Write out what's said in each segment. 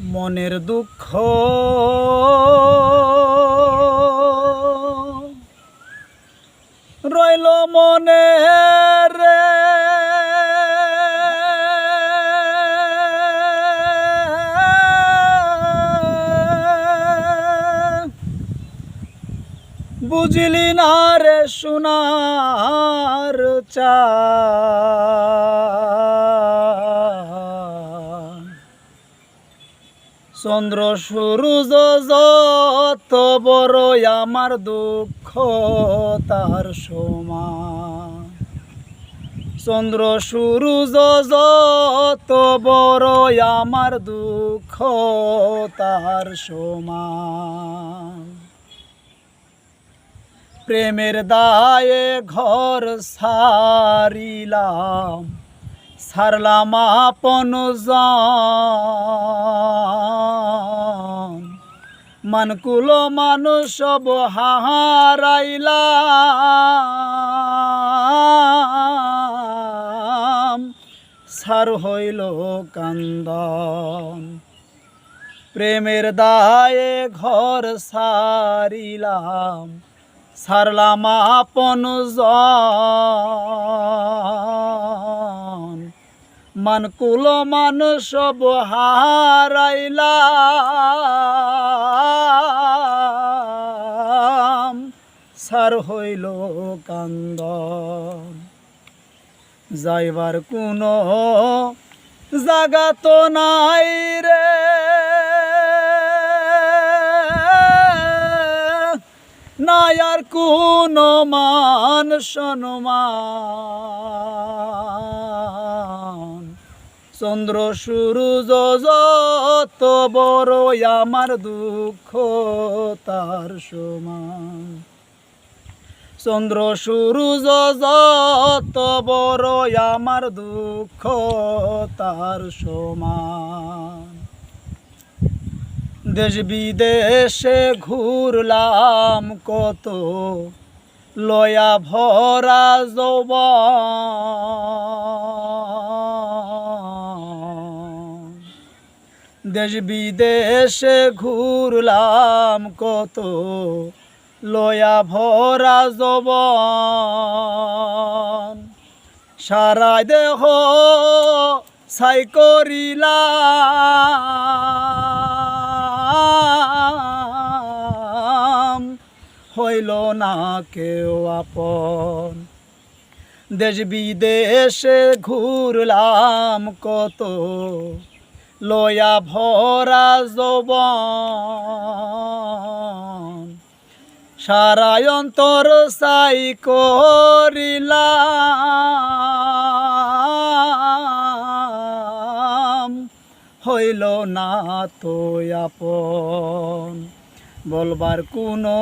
মনের দুঃখ। রইল মনে রে। বুঝলি না রে সোনার চা চন্দ্র সূরজ যত বড় আমার দুঃখ, তার সমান। চন্দ্র সূরজ যত বড় আমার দুঃখ, তার সমান। প্রেমের দায়ে ঘর সারিলাম সারলাম আপন মানকুল মানুষ সব সার হইল কান্দন। প্রেমের দায়ে ঘর সারিলাম। সারলাম আপন মানকুল মানুষ সব হারাইলাম। সার হইল কান্দন। যাইবার কোনো জাগা তো নাই রে। নাই আর কোনো মান সম্মান চন্দ্র সূরজ যত বড় আমার দুঃখ, তার সমান। চন্দ্র সূরজ যত বড় আমার দুঃখ, তার সমান। দেশ বিদেশে ঘুরলাম কত, লয়া ভরা যৌবন। দেশ বিদেশে ঘুরলাম কত লয়া ভরা যৌবন সারা দেহ ছাই করিলাম। হইল না কেউ আপন। দেশ বিদেশে ঘুরলাম কত লয়া ভরা যৌবন সারা অন্তর সাই করিলাম। হইল না তো আপন। বলবার কোনো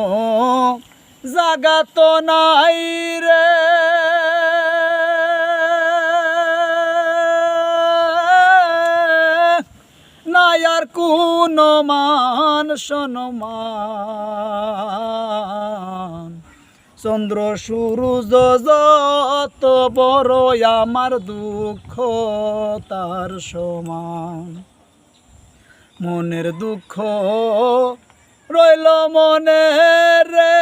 জাগা তো নাই রে। আর কোনো মান সনমান চন্দ্র, সূরজ যত বড় আমার দুঃখ, তার সমান। মনের দুঃখ রইল মনে রে।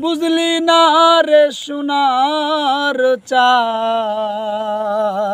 বুঝলি না রে সোনার চান